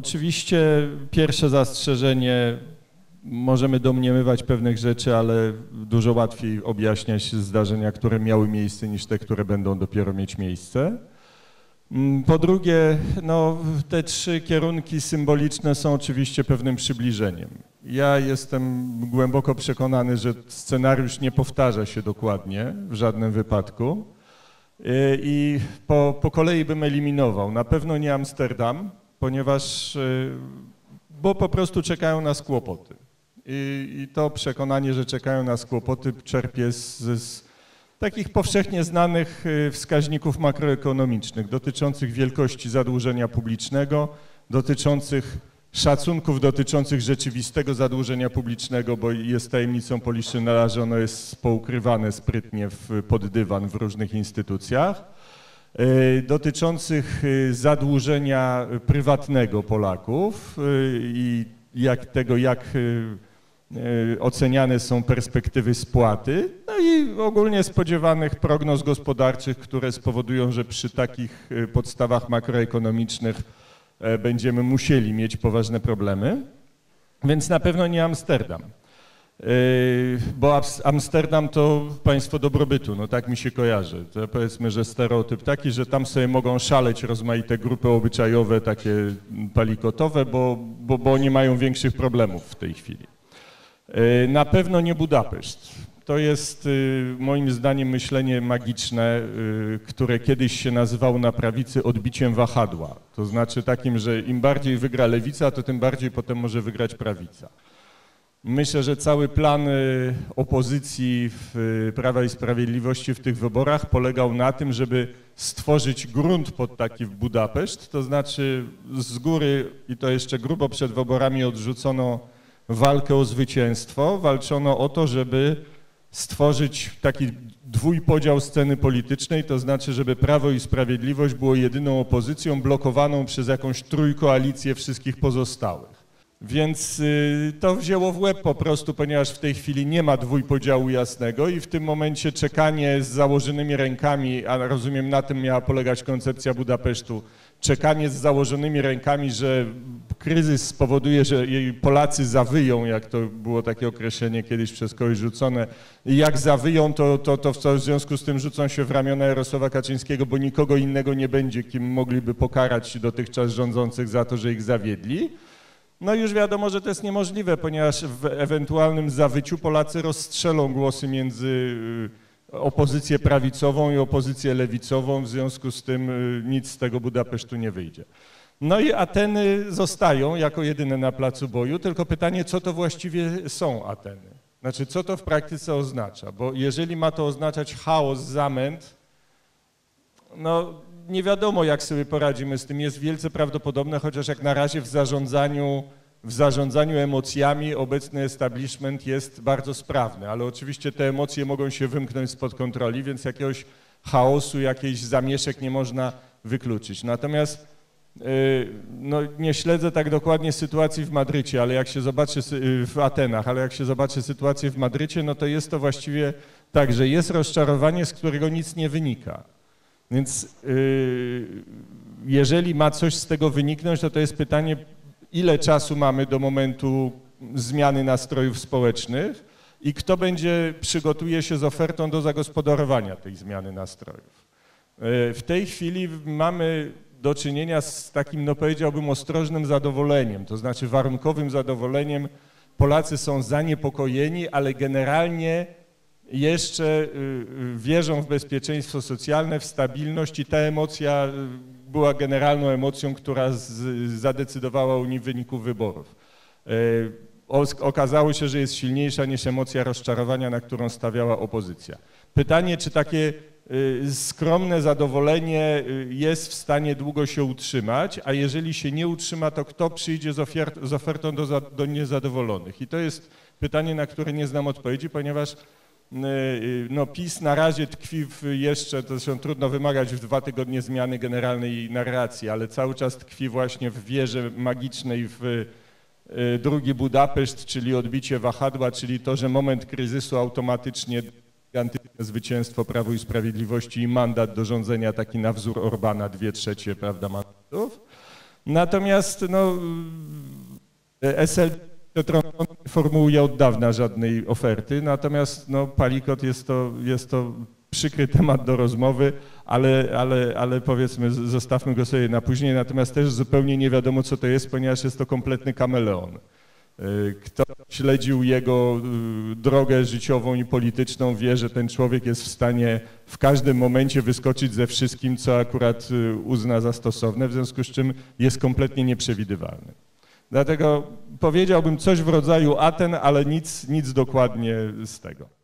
Oczywiście pierwsze zastrzeżenie, możemy domniemywać pewnych rzeczy, ale dużo łatwiej objaśniać zdarzenia, które miały miejsce, niż te, które będą dopiero mieć miejsce. Mm, po drugie, no, te trzy kierunki symboliczne są oczywiście pewnym przybliżeniem. Ja jestem głęboko przekonany, że scenariusz nie powtarza się dokładnie w żadnym wypadku y, i po, po kolei bym eliminował. Na pewno nie Amsterdam, ponieważ, y, bo po prostu czekają nas kłopoty. I, i to przekonanie, że czekają nas kłopoty czerpie z, z takich powszechnie znanych y, wskaźników makroekonomicznych dotyczących wielkości zadłużenia publicznego, dotyczących szacunków dotyczących rzeczywistego zadłużenia publicznego, bo jest tajemnicą Poliszynela, że ono jest poukrywane sprytnie w, pod dywan w różnych instytucjach, dotyczących y, zadłużenia prywatnego Polaków i jak tego, jak E, oceniane są perspektywy spłaty, no i ogólnie spodziewanych prognoz gospodarczych, które spowodują, że przy takich e, podstawach makroekonomicznych e, będziemy musieli mieć poważne problemy. Więc na pewno nie Amsterdam. Bo Amsterdam to państwo dobrobytu, no tak mi się kojarzy. To powiedzmy, że stereotyp taki, że tam sobie mogą szaleć rozmaite grupy obyczajowe, takie palikotowe, bo, bo, bo nie mają większych problemów w tej chwili. E, na pewno nie Budapeszt. To jest y, moim zdaniem myślenie magiczne, które kiedyś się nazywało na prawicy odbiciem wahadła. To znaczy takim, że im bardziej wygra lewica, to tym bardziej potem może wygrać prawica. Myślę, że cały plan y, opozycji Prawa i Sprawiedliwości w tych wyborach polegał na tym, żeby stworzyć grunt pod taki Budapeszt, to znaczy z góry, i to jeszcze grubo przed wyborami odrzucono walkę o zwycięstwo, walczono o to, żeby stworzyć taki dwójpodział sceny politycznej, to znaczy, żeby Prawo i Sprawiedliwość było jedyną opozycją blokowaną przez jakąś trójkoalicję wszystkich pozostałych. Więc y, to wzięło w łeb po prostu, ponieważ w tej chwili nie ma dwójpodziału jasnego i w tym momencie czekanie z założonymi rękami, a rozumiem na tym miała polegać koncepcja Budapesztu, czekanie z założonymi rękami, że kryzys spowoduje, że Polacy zawyją, jak to było takie określenie kiedyś przez kogoś rzucone, i jak zawyją, to, to, to w związku z tym rzucą się w ramiona Jarosława Kaczyńskiego, bo nikogo innego nie będzie, kim mogliby pokarać dotychczas rządzących za to, że ich zawiedli. No już wiadomo, że to jest niemożliwe, ponieważ w ewentualnym zawyciu Polacy rozstrzelą głosy między y, opozycję prawicową i opozycję lewicową, w związku z tym y, nic z tego Budapesztu nie wyjdzie. No i Ateny zostają jako jedyne na placu boju, tylko pytanie, co to właściwie są Ateny? Znaczy, co to w praktyce oznacza? Bo jeżeli ma to oznaczać chaos, zamęt, no nie wiadomo, jak sobie poradzimy z tym. Jest wielce prawdopodobne, chociaż jak na razie w zarządzaniu, w zarządzaniu emocjami obecny establishment jest bardzo sprawny, ale oczywiście te emocje mogą się wymknąć spod kontroli, więc jakiegoś chaosu, jakiejś zamieszek nie można wykluczyć. Natomiast Y, no, nie śledzę tak dokładnie sytuacji w Madrycie, ale jak się zobaczy y, w Atenach, ale jak się zobaczy sytuację w Madrycie, no to jest to właściwie tak, że jest rozczarowanie, z którego nic nie wynika. Więc y, jeżeli ma coś z tego wyniknąć, to to jest pytanie, ile czasu mamy do momentu zmiany nastrojów społecznych i kto będzie, przygotuje się z ofertą do zagospodarowania tej zmiany nastrojów. W tej chwili mamy do czynienia z takim, no powiedziałbym, ostrożnym zadowoleniem, to znaczy warunkowym zadowoleniem. Polacy są zaniepokojeni, ale generalnie jeszcze y, y, wierzą w bezpieczeństwo socjalne, w stabilność i ta emocja y, była generalną emocją, która zadecydowała o wyniku wyborów. Okazało się, że jest silniejsza niż emocja rozczarowania, na którą stawiała opozycja. Pytanie, czy takie skromne zadowolenie jest w stanie długo się utrzymać, a jeżeli się nie utrzyma, to kto przyjdzie z, ofiart, z ofertą do, do, niezadowolonych? I to jest pytanie, na które nie znam odpowiedzi, ponieważ no, PiS na razie tkwi w jeszcze, to zresztą trudno wymagać w dwa tygodnie zmiany generalnej narracji, ale cały czas tkwi właśnie w wierze magicznej w drugi Budapeszt, czyli odbicie wahadła, czyli to, że moment kryzysu automatycznie gigantyczne zwycięstwo Prawu i Sprawiedliwości i mandat do rządzenia taki na wzór Orbana, dwie trzecie prawda, mandatów. Natomiast no, SL formułuje od dawna żadnej oferty, natomiast no, Palikot jest to, jest to przykry temat do rozmowy, ale, ale, ale powiedzmy, zostawmy go sobie na później, natomiast też zupełnie nie wiadomo, co to jest, ponieważ jest to kompletny kameleon. Y, kto śledził jego y, drogę życiową i polityczną, wie, że ten człowiek jest w stanie w każdym momencie wyskoczyć ze wszystkim, co akurat y, uzna za stosowne, w związku z czym jest kompletnie nieprzewidywalny. Dlatego powiedziałbym coś w rodzaju Aten, ale nic, nic dokładnie z tego.